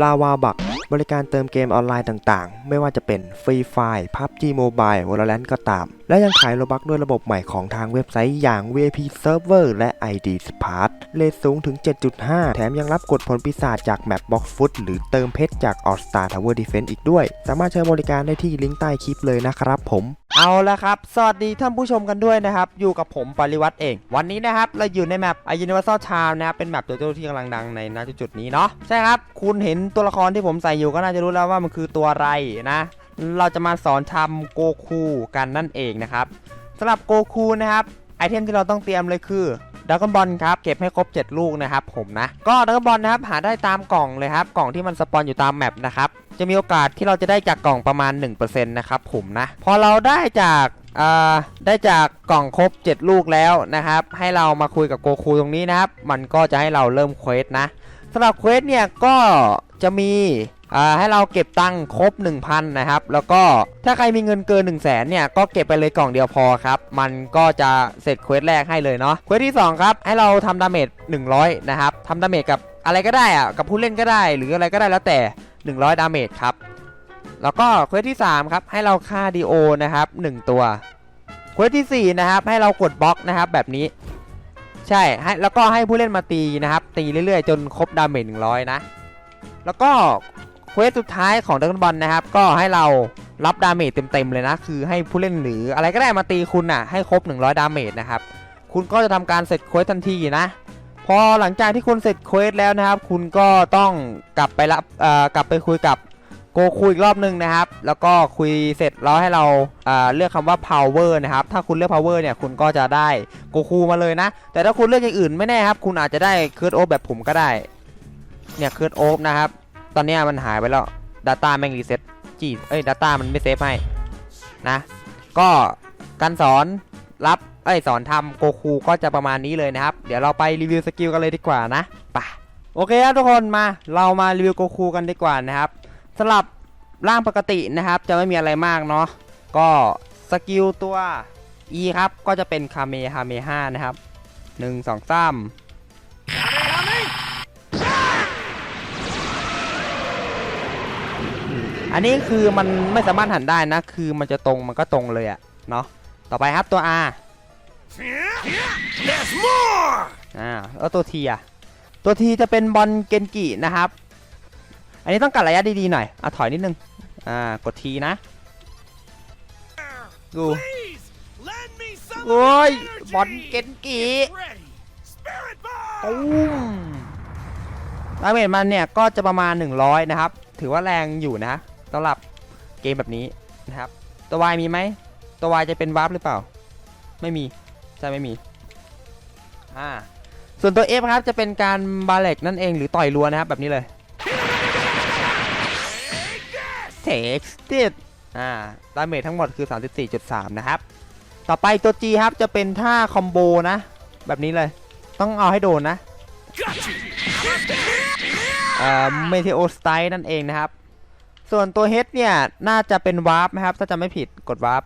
ลาวาบักบริการเติมเกมออนไลน์ต่างๆ ไม่ว่าจะเป็นฟรีไฟ PUBG Mobile Valorant ก็ตาม และยังขายโลบักด้วยระบบใหม่ของทางเว็บไซต์อย่าง VIP Server และ ID Smart เลทสูงถึง 7.5 แถมยังรับกดผลปีศาจจากแมป Box Foot หรือเติมเพชรจาก All Star Tower Defense อีกด้วย สามารถใช้บริการได้ที่ลิงก์ใต้คลิปเลยนะครับผม เอาละครับ สวัสดีท่านผู้ชมกันด้วยนะครับ อยู่กับผมปริวัติเอง วันนี้นะครับ เราอยู่ในแมป A Universal Town นะครับ เป็นแมปตัวโจ้ที่กำลังดังในณจุดนี้เนาะ ใช่ครับ คุณเห็นตัวละครที่ผมใส่อยู่ก็น่าจะรู้แล้วว่ามันคือตัวอะไรนะ เราจะมาสอนทำโกคูกันนั่นเองนะครับสำหรับโกคูนะครับ ไอเทมที่เราต้องเตรียมเลยคือ ดักกอนบอลครับเก็บให้ครบ 7 ลูกนะครับผมนะ ก็ดักกอนบอลนะครับหาได้ตามกล่องเลยครับ กล่องที่มันสปอนอยู่ตามแมปนะครับ จะมีโอกาสที่เราจะได้จากกล่องประมาณ 1%นะครับผมนะ พอเราได้จากอ่าได้จากกล่องครบ 7 ลูกแล้วนะครับ ให้เรามาคุยกับโกคูตรงนี้นะครับ มันก็จะให้เราเริ่มเควสนะสำหรับเควสเนี่ยก็ จะมีให้เราเก็บตังค์ครบ 1,000 นะครับ แล้วก็ถ้าใครมีเงินเกิน 1 0 0 0 0แสนเนี่ย ก็เก็บไปเลยกล่องเดียวพอครับ มันก็จะเสร็จเควสแรกให้เลยเนาะเควสที่ 2 ครับ ให้เราทำดาเมจ100 นะครับทำดาเมจกับอะไรก็ได้อะกับผู้เล่นก็ได้ หรืออะไรก็ได้แล้วแต่ 100 ดาเมจครับ แล้วก็เควสที่ 3 ครับ ให้เราฆ่าดีโอนะครับ 1 ตัวเควสทีสี่4 นะครับ ให้เรากดบล็อกนะครับแบบนี้ ใช่ให้แล้วก็ให้ผู้เล่นมาตีนะครับตีเรื่อยๆ จนครบดาเมจ100 นะ แล้วก็เควสสุดท้ายของดักบอลนะครับ ก็ให้เรารับดาเมจเต็มๆเลยนะ คือให้ผู้เล่นหรืออะไรก็ได้มาตีคุณอะให้ครบ 100 ดาเมจนะครับ คุณก็จะทำการเสร็จเควสทันทีนะ พอหลังจากที่คุณเสร็จเควสแล้วนะครับ คุณก็ต้องกลับไปรับเอ่อกลับไปคุยกับโกคุยอีกรอบนึงนะครับ แล้วก็คุยเสร็จแล้วให้เราเอ่อเลือกคำว่า power นะครับ ถ้าคุณเลือก power เนี่ย คุณก็จะได้โกคูมาเลยนะ แต่ถ้าคุณเลือกอย่างอื่นไม่แน่ครับ คุณอาจจะได้เคิร์ดโอแบบผมก็ได้ เนี่ยเคิร์ดโอ๊บนะครับ ตอนนี้มันหายไปแล้ว Data แม่งรีเซ็ตจีเอ้ย Data มันไม่เซฟให้นะ ก็การสอนรับเอ้ยสอนทำโกคูก็จะประมาณนี้เลยนะครับ เดี๋ยวเราไปรีวิวสกิลกันเลยดีกว่านะปะโอเคครับทุกคนมาเรามารีวิวโกคูกันดีกว่านะครับสำหรับร่างปกตินะครับ จะไม่มีอะไรมากเนาะก็สกิลตัว E ครับ ก็จะเป็นคาเมฮาเมห้านะครับ 1 2 3 อันนี้คือมันไม่สามารถหันได้นะ คือมันจะตรงมันก็ตรงเลยอะเนาะต่อไปครับตัว R There's more! อ่าแล้วตัว T อะตัว T จะเป็นบอลเกนกินะครับ อันนี้ต้องกัดระยะดีๆหน่อยอะถอยนิดนึงอ่ากด T นะดูโอ้ยบอลเกนกิตุ้มดาเมจมันเนี่ยก็จะประมาณ 100 นะครับ ถือว่าแรงอยู่นะ สำหรับเกมแบบนี้นะครับ ตัว Y มีไหมตัว Y จะเป็นวาร์ปหรือเปล่า ไม่มี ใช่ไม่มีอ่าส่วนตัว F ครับจะเป็นการบาเล็กนั่นเองหรือต่อยรัวนะครับแบบนี้เลย Texted อ่าดาเมจทั้งหมดคือ 34.3 นะครับ ต่อไปตัว G ครับจะเป็นท่าคอมโบนะ แบบนี้เลย ต้องเอาให้โดนนะเอ่อเมเทโอสไตล์นั่นเองนะครับ ส่วนตัว H เนี่ยน่าจะเป็นวาร์ปนะครับ ถ้าจะไม่ผิดกดวาร์ป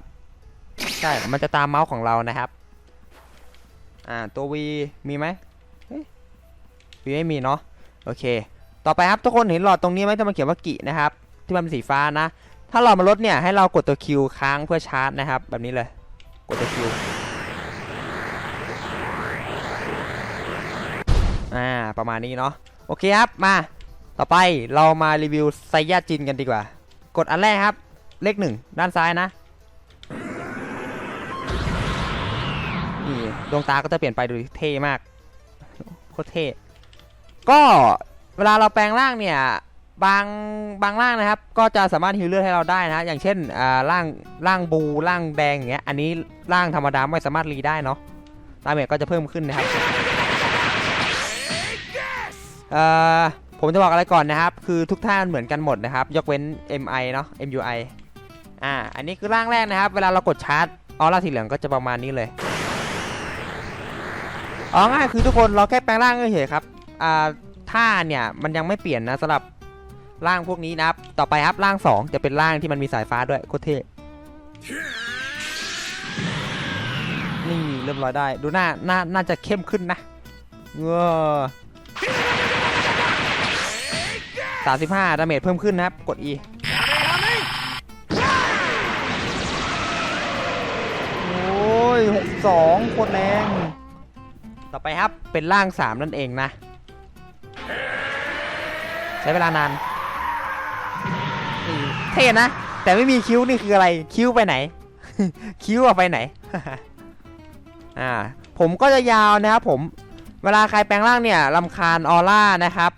ใช่ มันจะตามเมาส์ของเรานะครับ อ่าตัว V มีไหมเฮ้ย V ไม่มีเนาะโอเค ต่อไปครับทุกคนเห็นหลอดตรงนี้ไหมที่มันเขียนว่ากินะครับ ที่มันเป็นสีฟ้านะ ถ้าหลอดมันลดเนี่ยให้เรากดตัว Q ค้างเพื่อชาร์จนะครับ แบบนี้เลย กดตัว Q อ่าประมาณนี้เนาะโอเคครับมา ต่อไปเรามารีวิวไซยาจินกันดีกว่า กดอันแรกครับ เลขหนึ่งด้านซ้ายนะนี่ดวงตาก็จะเปลี่ยนไปดูดิเท่มากโคตรเท่ก็เวลาเราแปลงร่างเนี่ยบางบางร่างนะครับ ก็จะสามารถฮิลเลือดให้เราได้นะอย่างเช่นอ่าร่างร่างบูร่างแดงอย่างเงี้ยอันนี้ร่างธรรมดาไม่สามารถรีได้เนาะดาเมจก็จะเพิ่มขึ้นนะครับเออ ผมจะบอกอะไรก่อนนะครับ คือทุกท่านเหมือนกันหมดนะครับ ยกเว้น MI เนาะ MUI อ่า อันนี้คือร่างแรกนะครับ เวลาเรากดชาร์จออร่าสีเหลืองก็จะประมาณนี้เลยอ๋อง่ายคือทุกคนเราแค่แปลงร่างเฉยๆครับ อ่าท่าเนี่ยมันยังไม่เปลี่ยนนะสำหรับร่างพวกนี้นะครับ ต่อไปครับร่าง 2 จะเป็นร่างที่มันมีสายฟ้าด้วยโคตรเท่นี่เรียบร้อยได้ ดูหน้าหน้าน่าจะเข้มขึ้นนะเงอ 35ดาเมจเพิ่มขึ้นนะครับ กด E โอ้ย62โคตรแรง ต่อไปครับ เป็นร่าง 3 นั่นเองนะ ใช้เวลานานอืมเท่นะ แต่ไม่มีคิ้วนี่คืออะไร คิ้วไปไหน คิ้วอะไปไหน อ่า ผมก็จะยาวนะครับผม เวลาใครแปลงร่างเนี่ยลำคาญออร่านะครับ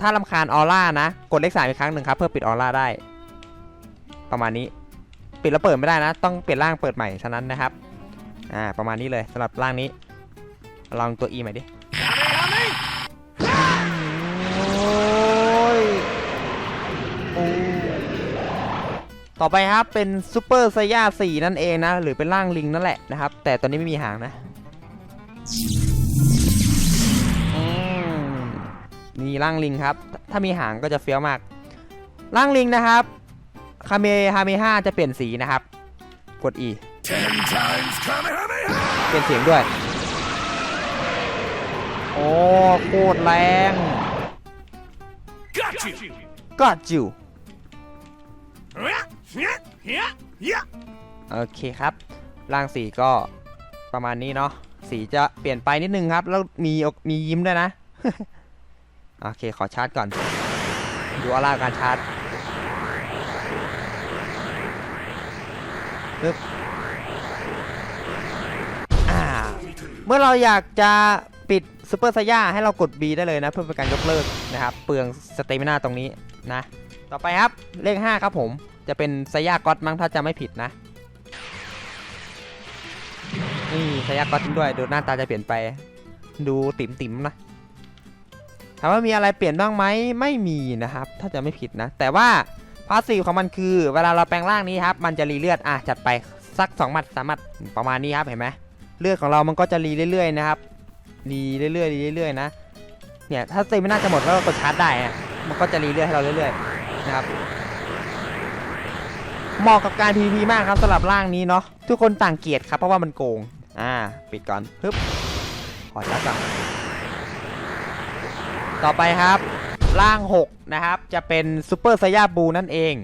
ถ้าลำคาญออร่านะ กดเลขสามอีกครั้งหนึ่งครับ เพื่อปิดออร่าได้ ประมาณนี้ปิดแล้วเปิดไม่ได้นะ ต้องเปลี่ยนร่างเปิดใหม่ฉะนั้นนะครับ อ่า ประมาณนี้เลยสำหรับร่างนี้ ลองตัว E ใหม่ดิต่อไปครับเป็นซูเปอร์ไซย่า4นั่นเองนะ หรือเป็นร่างลิงนั่นแหละนะครับ แต่ตอนนี้ไม่มีหางนะ นี่ร่างลิงครับ ถ้ามีหางก็จะเฟี้ยวมาก ร่างลิงนะครับคาเมฮาเมฮาจะเปลี่ยนสีนะครับ กด E เปลี่ยนเสียงด้วย โอ้โคตรแรง Got you! ก็จิว Yeah, yeah, yeah, yeah. โอเคครับ ร่างสีก็ประมาณนี้เนาะ สีจะเปลี่ยนไปนิดนึงครับ แล้วมีมียิ้มด้วยนะ โอเค ขอชาร์จก่อน ดูออร่าการชาร์จปึ๊บอ่า เมื่อเราอยากจะปิดซูเปอร์ไซย่าให้เรากด B ได้เลยนะ เพื่อเป็นการยกเลิกนะครับ เปลืองสเตมินาตรงนี้นะ ต่อไปครับ เลข 5 ครับผม จะเป็นไซย่าก็อตมั้งถ้าจะไม่ผิดนะ นี่ไซย่าก็อตจริงด้วย ดูหน้าตาจะเปลี่ยนไป ดูติ๋มติ๋มๆนะามว่ามีอะไรเปลี่ยนบ้างไหมไม่มีนะครับ ถ้าจะไม่ผิดนะ แต่ว่าพาสซีฟของมันคือ เวลาเราแปลงร่างนี้ครับ มันจะรีเลือด อะ จัดไปสัก2หมัดสามหมัดประมาณนี้ครับ เห็นไหมเลือดของเรามันก็จะรีเรื่อยๆนะครับ รีเรื่อยๆรีเรื่อยๆนะ เนี่ย ถ้าเซมิน่าจะหมดแล้วเรากดชาร์จได้อะมันก็จะรีเรื่อยให้เราเรื่อยๆนะครับ เหมาะกับการ PVP มากครับสำหรับร่างนี้เนาะ ทุกคนต่างเกลียดครับ เพราะว่ามันโกง อ่า ปิดก่อน ฮึบ ขอชาร์จก่อน ต่อไปครับร่าง 6 นะครับ จะเป็นซูเปอร์ไซยาบูนั่นเอง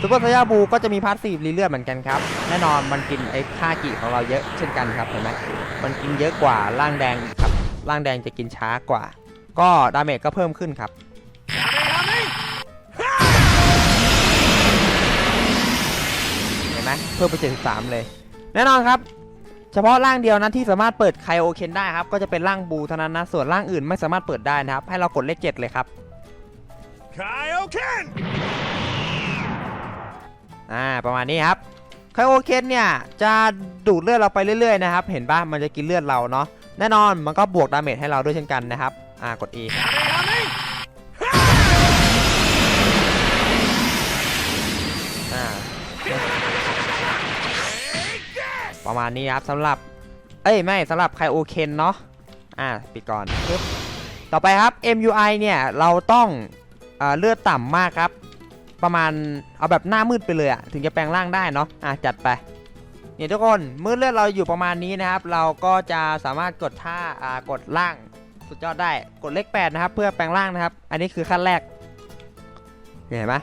ซูเปอร์ไซยาบูก็จะมีพาสซีฟรีเลือดเหมือนกันครับ แน่นอนมันกินไอ้ค่ากิของเราเยอะเช่นกันครับเห็นไหมมันกินเยอะกว่าร่างแดงครับร่างแดงจะกินช้ากว่า ก็ดาเมจก็เพิ่มขึ้นครับเห็นไหมเพิ่มไป73เลย แน่นอนครับ ฉพาะร่างเดียวนะที่สามารถเปิดไคโอเคนได้ครับ ก็จะเป็นร่างบูเท่านั้นนะ ส่วนร่างอื่นไม่สามารถเปิดได้นะครับ ให้เรากดเลข7เลยครับ Kaioken! อ่าประมาณนี้ครับไคโอเคนเนี่ยจะดูดเลือดเราไปเรื่อยๆนะครับ เห็นปะมันจะกินเลือดเราเนาะแน่นอนมันก็บวกดาเมจให้เราด้วยเช่นกันนะครับ อ่ากด E ประมาณนี้ครับสำหรับ เอ้ยไม่สำหรับไคโอเคนเนาะอ่าปิดก่อนปึ๊บต่อไปครับ MUI เนี่ยเราต้องเอเลือดต่ำมากครับ ประมาณเอาแบบหน้ามืดไปเลยอะถึงจะแปลงร่างได้เนาะอะจัดไปเนี่ยทุกคนมือเลือดเราอยู่ประมาณนี้นะครับ เราก็จะสามารถกดท่าอ่ากดล่างสุดยอดได้กดเลข8นะครับ เพื่อแปลงร่างนะครับ อันนี้คือขั้นแรกเห็นไหม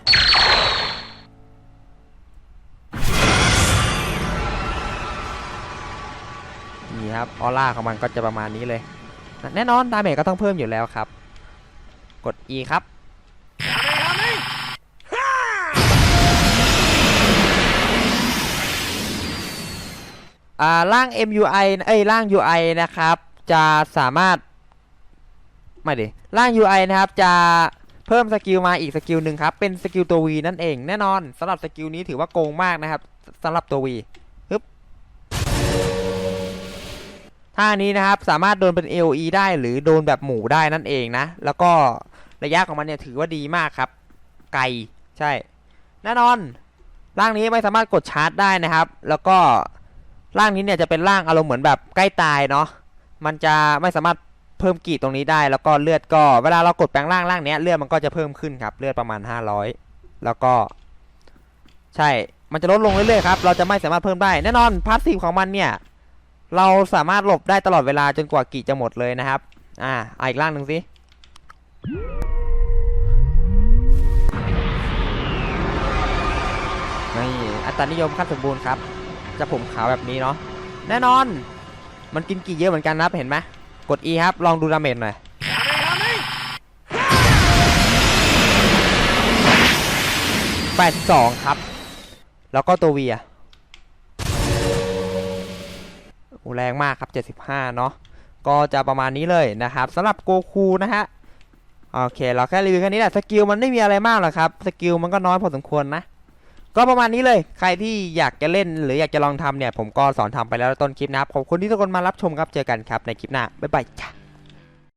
ครับออร่าของมันก็จะประมาณนี้เลย แน่นอนดาเมจก็ต้องเพิ่มอยู่แล้วครับ กด E ครับอ่าร่าง MUI เอ้ยร่าง UI นะครับ จะสามารถ ไม่ดิร่าง UI นะครับ จะเพิ่มสกิลมาอีกสกิลหนึ่งครับ เป็นสกิลตัว V นั่นเอง แน่นอนสำหรับสกิลนี้ถือว่าโกงมากนะครับสำหรับตัว V ท่านี้นะครับสามารถโดนเป็น AOE ได้หรือโดนแบบหมู่ได้นั่นเองนะ แล้วก็ระยะของมันเนี่ยถือว่าดีมากครับ ไกลใช่ แน่นอนร่างนี้ไม่สามารถกดชาร์จได้นะครับ แล้วก็ร่างนี้เนี่ยจะเป็นร่างอารมณ์เหมือนแบบใกล้ตายเนาะ มันจะไม่สามารถเพิ่มกีดตรงนี้ได้ แล้วก็เลือดก็ เวลาเรากดแปลงร่างร่างเนี้ยเลือดมันก็จะเพิ่มขึ้นครับ เลือดประมาณ 500 แล้วก็ ใช่ มันจะลดลงเรื่อยๆครับ เราจะไม่สามารถเพิ่มได้ แน่นอนพาสซีฟของมันเนี่ย เราสามารถหลบได้ตลอดเวลาจนกว่ากี่จะหมดเลยนะครับ อ่าอีกล่างหนึ่งสินี่อัตรานิยมขั้นสมบูรณ์ครับ จะผมขาวแบบนี้เนาะ แน่นอน มันกินกี่เยอะเหมือนกันนะเห็นไหมกด E ครับ ลองดูดาเมจหน่อยแปดสองครับ แล้วก็ตัววีอะ แรงมากครับ 75 เนาะก็จะประมาณนี้เลยนะครับสำหรับโกคูนะฮะโอเค เราแค่รีวิวแค่นี้แหละสกิลมันไม่มีอะไรมากหรอกครับสกิลมันก็น้อยพอสมควรนะ ก็ประมาณนี้เลย ใครที่อยากจะเล่นหรืออยากจะลองทำเนี่ย ผมก็สอนทำไปแล้วต้นคลิปนะครับขอบคุณที่ทุกคนมารับชมครับเจอกันครับในคลิปหน้าบ๊ายบายจ้า